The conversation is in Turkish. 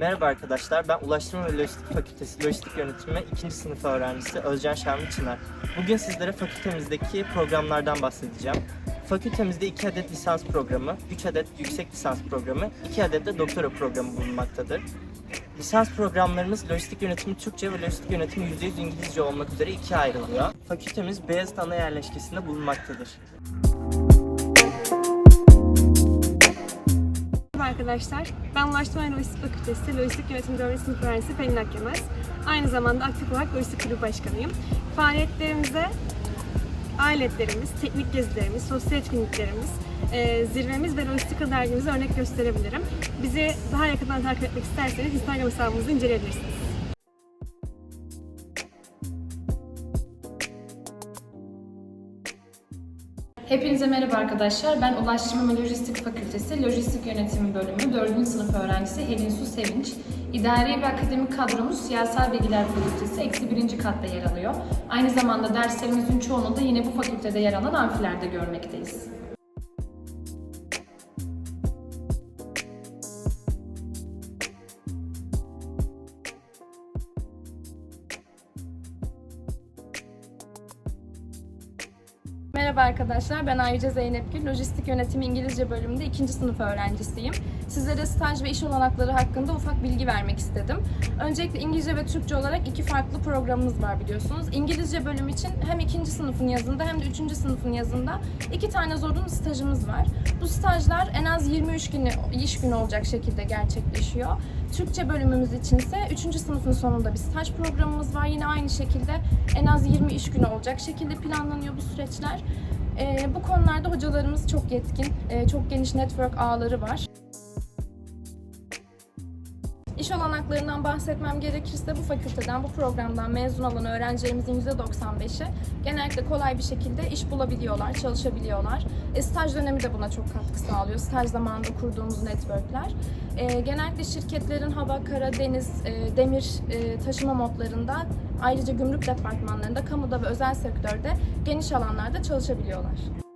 Merhaba arkadaşlar, ben Ulaştırma ve Lojistik Fakültesi Lojistik Yönetimi 2. sınıf öğrencisi Özcan Şermi Çınar. Bugün sizlere fakültemizdeki programlardan bahsedeceğim. Fakültemizde 2 adet lisans programı, 3 adet yüksek lisans programı, 2 adet de doktora programı bulunmaktadır. Lisans programlarımız lojistik yönetimi Türkçe ve lojistik yönetimi %100 İngilizce olmak üzere ikiye ayrılıyor. Fakültemiz Beyazıt ana yerleşkesinde bulunmaktadır. Arkadaşlar. Ben Ulaştırma ve Lojistik Fakültesi Lojistik Yönetimi 4. sınıf öğrencisi Pelin Akyemez. Aynı zamanda aktif olarak Lojistik Kulübü Başkanıyım. Faaliyetlerimize aletlerimiz, teknik gezilerimiz, sosyal etkinliklerimiz, e, zirvemiz ve lojistika dergimize örnek gösterebilirim. Bizi daha yakından takip etmek isterseniz Instagram hesabımızı inceleyebilirsiniz. Hepinize merhaba arkadaşlar. Ben Ulaştırma ve Lojistik Fakültesi Lojistik Yönetimi Bölümü 4. sınıf öğrencisi Helin Su Sevinç. İdari ve akademik kadromuz Siyasal Bilgiler Fakültesi eksi birinci katta yer alıyor. Aynı zamanda derslerimizin çoğunu da yine bu fakültede yer alan amfilerde görmekteyiz. Merhaba arkadaşlar, ben Ayrıca Zeynep Gül. Lojistik Yönetimi İngilizce bölümünde ikinci sınıf öğrencisiyim. Sizlere staj ve iş olanakları hakkında ufak bilgi vermek istedim. Öncelikle İngilizce ve Türkçe olarak iki farklı programımız var biliyorsunuz. İngilizce bölüm için hem ikinci sınıfın yazında hem de üçüncü sınıfın yazında iki tane zorunlu stajımız var. Bu stajlar en az 23 günü, iş günü olacak şekilde gerçekleşiyor. Türkçe bölümümüz için ise 3. sınıfın sonunda bir staj programımız var. Yine aynı şekilde en az 20 iş günü olacak şekilde planlanıyor bu süreçler. Ee, bu konularda hocalarımız çok yetkin, e, çok geniş network ağları var. İş olanaklarından bahsetmem gerekirse bu fakülteden, bu programdan mezun olan öğrencilerimizin %95'i genellikle kolay bir şekilde iş bulabiliyorlar, çalışabiliyorlar. E, staj dönemi de buna çok katkı sağlıyor. Staj zamanında kurduğumuz networkler. E, genellikle şirketlerin hava, kara, deniz, e, demir e, taşıma modlarında ayrıca gümrük departmanlarında, kamuda ve özel sektörde geniş alanlarda çalışabiliyorlar.